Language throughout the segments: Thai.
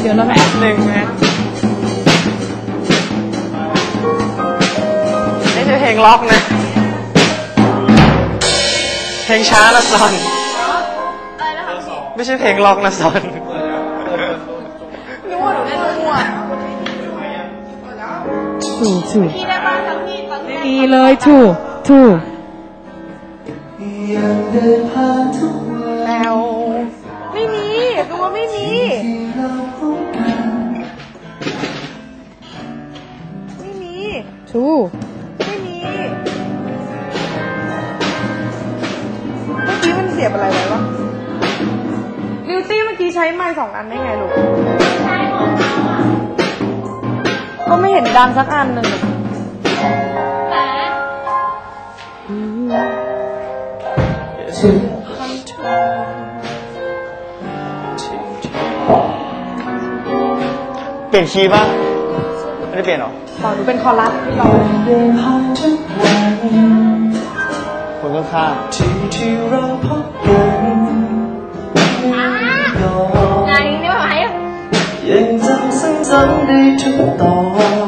เดี๋ยวเราไปหนึ่งนะนี่จะเพลงล็อกนะ เพลงช้านะซอน ไม่ใช่เพลงล็อกนะซอนนึกว่าหนูเล่นมั่วถูกถูกพี่ได้บ้างทั้งพี่ทั้งพี่ดีเลยถูกถูกยังเดินผ่านทุก ไม่มีที่เราพบกันไม่มีถูกไม่มี เมื่อกี้มันเสียบอะไรไว้วะบิวตี้เมื่อกี้ใช้ไม้สองอันได้ไงลูก ก็ไม่เห็นดังสักอันหนึ่งถึง ลี่ยนคีย์ป่ะไม่ได้เปลี่ยนหรอฝั่งหนูเป็นคอรัสที่เราเดินผ่านทุกวันคนข้างที่ที่เราพบกันยอมไหนนี่ว่าไหมยังจำซ้ำๆ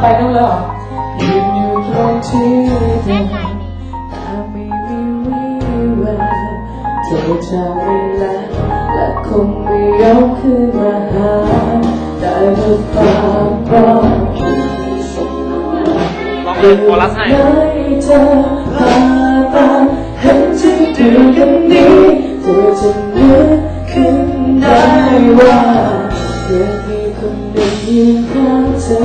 ไปนู่นเลยเหรอยืนอยู่ตรงที่เดิมแต่ไม่มีวี่แววเธอจะไม่แล้วและคงไม่ยอมคืนมาหาได้หรือปาเพราะลองเลยโครัสให้ไหนเธอพาตาเห็นที่เดือนกันนี้เธอจะนึกขึ้นได้ว่า หนึ่งข้างเธอ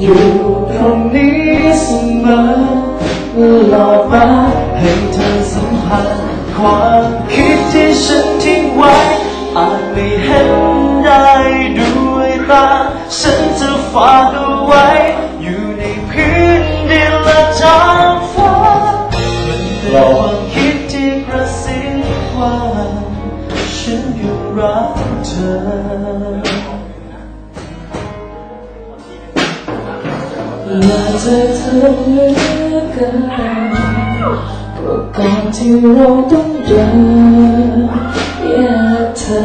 อยู่ตรงนี้เสมอตลอดมาให้เธอสัมผัสความคิดที่ฉันทิ้งไว้อาจไม่เห็นได้ด้วยตา ฉันจะฝากเอาไว้ อยู่ในพื้นดินและท้องฟ้ามันเป็นความคิดที่กระซิบว่า ฉันยังรักเธอ อยากจะเธอเหลือเกินกว่าก่อนที่เราต้องเดินแยกทา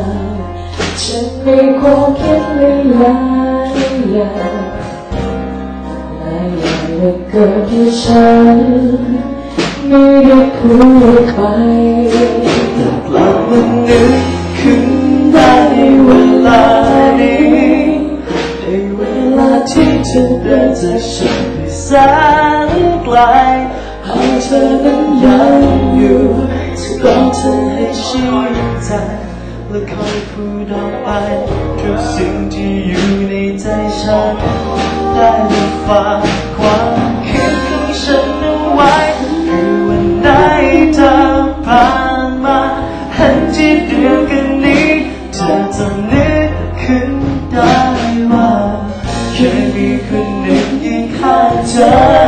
งฉันมีความคิดไม่หลายอย่างหลายอยางเหลือเกินที่ฉันไม่ได้พูดไป แสนไกลหากเธอนั้นยังอยู่จะกอดเธอให้ชื่นใจและคอยพูดออกไปทุกสิ่งที่อยู่ในใจฉันได้ฝากความคิดของฉันเอาไว้คือวันไหนเธอผ่านมาเห็นที่เดียวกันนี้เธอจะนึกขึ้นได้ว่าแค่มีคนหนึ่งยืนข้างเธอ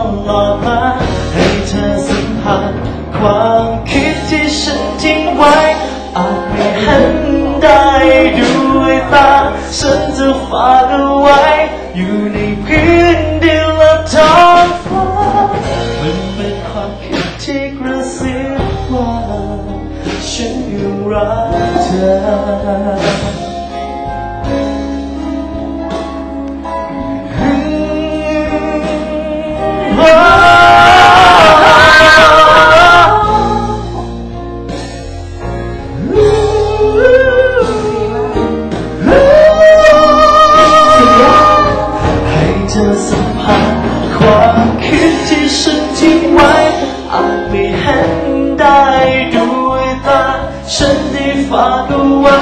ตลอดมาให้เธอสัมผัสความคิดที่ฉันทิ้งไว้ อาจไม่เห็นได้ด้วยตา ฉันจะฝากเอาไว้ อยู่ในพื้น ฝากเอาไว้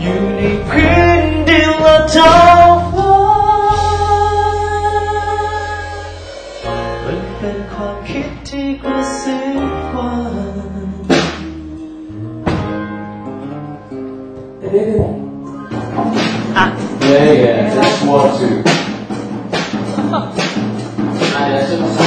อยู่ในพื้นดินและท้องฟ้ามันเป็นความคิดที่กระซิบว่าอะ Yeah, yeah, just want to. I ายแล้วใช่ไหม